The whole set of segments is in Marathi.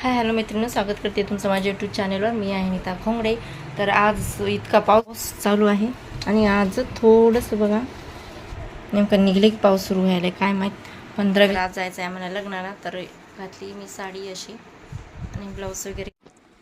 हाय हॅलो मैत्रिणी स्वागत करते तुमचं माझ्या यूट्यूब चॅनलवर मी आहे नीता खोंगडे. तर आज इतका पाऊस चालू आहे आणि आज थोडंसं बघा नेमकं निघले की पाऊस सुरू व्हायला आहे काय माहीत. पंधरा आज जायचं आहे मला लग्नाला. तर घातली मी साडी अशी आणि ब्लाऊज वगैरे.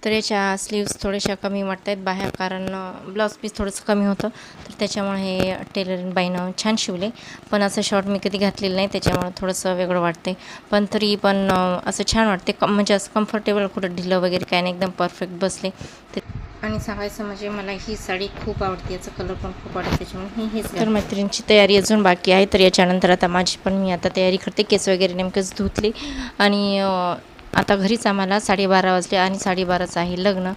तर याच्या स्लीव्स थोड्याशा कमी वाटत आहेत बाहेर कारण ब्लाऊज पीस थोडंसं कमी होतं. तर त्याच्यामुळे हे टेलरिंग बाईनं छान शिवले. पण असं शॉर्ट मी कधी घातलेलं नाही. त्याच्यामुळे थोडंसं वेगळं वाटते पण तरी पण असं छान वाटते कम म्हणजे असं कम्फर्टेबल कुठं ढिलं वगैरे काय नाही. एकदम परफेक्ट बसले. ते आणि सांगायचं म्हणजे मला ही साडी खूप आवडते. याचा कलर पण खूप आवडते. त्याच्यामुळे ही हेच तर मैत्रिणीची तयारी अजून बाकी आहे. तर याच्यानंतर आता माझी पण मी आता तयारी करते. केस वगैरे नेमकंच धुतले. आणि आता घरीच आम्हाला साडेबारा वाजले आणि साडेबाराचं आहे लग्न.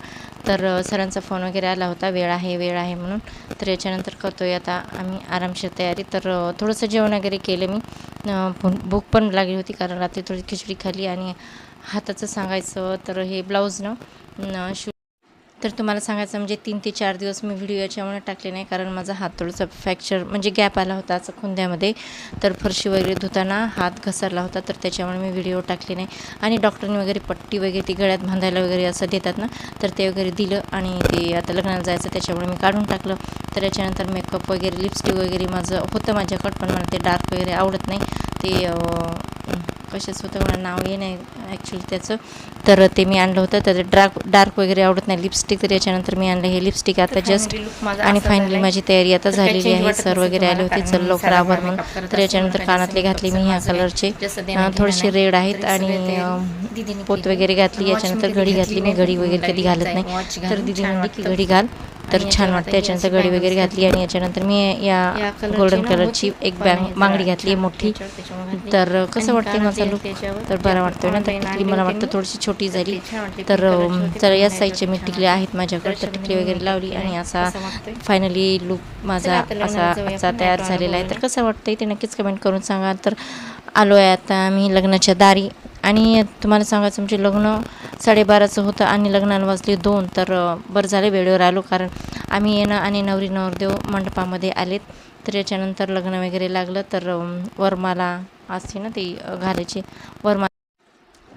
तर सरांचा फोन वगैरे आला होता वेळ आहे वेळ आहे म्हणून. तर याच्यानंतर करतो आहे आता आम्ही आरामशीर तयारी. तर थोडंसं जेवण वगैरे केलं मी. भूक पण लागली होती कारण रात्री थोडी खिचडी खाली आणि हाताचं सांगायचं तर हे ब्लाऊज ना शू तर तुम्हाला सांगायचं म्हणजे तीन ते चार दिवस मी व्हिडिओ याच्यामुळे टाकले नाही कारण माझा हात थोडंसं फ्रॅक्चर म्हणजे गॅप आला होता असं खुंद्यामध्ये. तर फरशी वगैरे धुताना हात घसरला होता तर त्याच्यामुळे मी व्हिडिओ टाकले नाही. आणि डॉक्टरने वगैरे पट्टी वगैरे ती गळ्यात बांधायला वगैरे असं देतात ना तर ते वगैरे दिलं आणि ते आता लग्नाला जायचं त्याच्यामुळे मी काढून टाकलं. तर याच्यानंतर मेकअप वगैरे लिपस्टिक वगैरे माझं होतं माझ्याकडं पण मला ते डार्क वगैरे आवडत नाही. ते कशाचं होतं मला नाव ये नाही ॲक्च्युली त्याचं. तर ते मी आणलं होतं. तर डार्क डार्क वगैरे आवडत नाही. लिपस्टिक तर याच्यानंतर मी आणलं हे लिपस्टिक आता जस्ट आणि फायनली माझी तयारी आता झालेली आहे. सर वगैरे आले होते. चल लवकर आवर म्हणून. तर याच्यानंतर कानातले घातले मी ह्या कलरचे थोडेसे रेड आहेत आणि पोत वगैरे घातली. याच्यानंतर घडी घातली. मी घडी वगैरे कधी घालत नाही. तर दिदी म्हणली की घडी घाल. तर छान वाटतं याच्यानंतर घडी वगैरे घातली आणि याच्यानंतर मी या गोल्डन कलरची एक बँग मांगडी घातली आहे मोठी. तर कसं वाटते माझा लुक तर बरं वाटतोय ना तर टिकली मला वाटतं थोडीशी छोटी झाली. तर तर या साईजचे मी टिकले आहेत माझ्याकडे. तर टिकली वगैरे लावली आणि असा फायनली लुक माझा असा असा तयार झालेला आहे. तर कसं वाटतंय ते नक्कीच कमेंट करून सांगा. तर आलो आहे आता आम्ही लग्नाच्या दारी. आणि तुम्हाला सांगायचं म्हणजे लग्न साडेबाराचं होतं आणि लग्नाला वाजले दोन. तर बरं झाले वेळेवर आलो. कारण आम्ही येणं आणि नवरी नवरदेव मंडपामध्ये आलेत. तर याच्यानंतर लग्न वगैरे लागलं. तर वरमाला असते ना ती घालायची. वरमा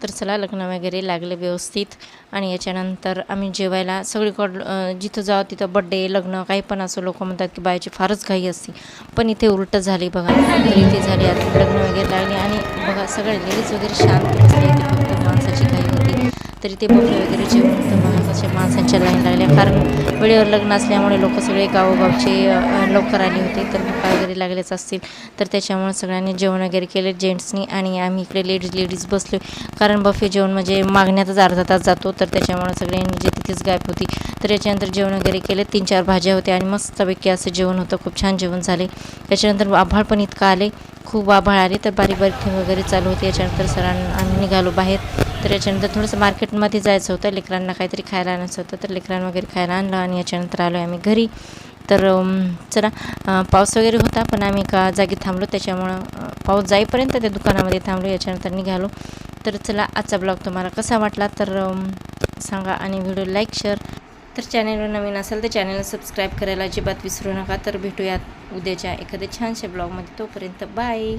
तर चला लग्न वगैरे लागले व्यवस्थित. आणि याच्यानंतर आम्ही जेवायला सगळीकडं जिथं जावं तिथं बड्डे लग्न काही पण असं लोक म्हणतात की बायाची फारच घाई असते. पण इथे उलटं झाली बघा. तर इथे झाली आता लग्न वगैरे लागले. आणि बघा सगळे लेडीज वगैरे शांत बसले माणसाची घाई. तरी ते बफे वगैरे जेवण होतं माणसाच्या माणसांच्या लाईन लागल्या. कारण वेळेवर लग्न असल्यामुळे लोक सगळे गावोगावचे लवकर आले होते. तर भुका वगैरे लागलेच असतील. तर त्याच्यामुळे सगळ्यांनी जेवण वगैरे केले जेंट्सनी. आणि आम्ही इकडे लेडीज लेडीज बसलो कारण बफे जेवण म्हणजे मागण्यातच अर्धा तास जातो. तर त्याच्यामुळे सगळ्यांनी जे तिथेच गायब होती. तर याच्यानंतर जेवण वगैरे केले. तीन चार भाज्या होत्या आणि मस्तपैकी असं जेवण होतं. खूप छान जेवण झाले. त्याच्यानंतर आभाळ पण इतकं आले. खूप आभाळ आले. तर बारीक बारीक वगैरे चालू होते. याच्यानंतर सरांना आम्ही निघालो बाहेर. तर याच्यानंतर थोडंसं मार्केटमध्ये जायचं होतं. लेकरांना काहीतरी खायला आणायचं होतं. तर लेकरांना वगैरे खायला आणलं आणि याच्यानंतर आलो आहे आम्ही घरी. तर चला पाऊस वगैरे होता पण आम्ही एका जागी थांबलो. त्याच्यामुळं पाऊस जाईपर्यंत त्या दुकानामध्ये थांबलो. याच्यानंतर निघालो. तर चला आजचा ब्लॉग तुम्हाला कसा वाटला तर सांगा आणि व्हिडिओ लाईक शेअर. तर चॅनलवर नवीन असेल तर चॅनेलला सबस्क्राईब करायला अजिबात विसरू नका. तर भेटूयात उद्याच्या एखाद्या छानशा ब्लॉगमध्ये. तोपर्यंत बाय.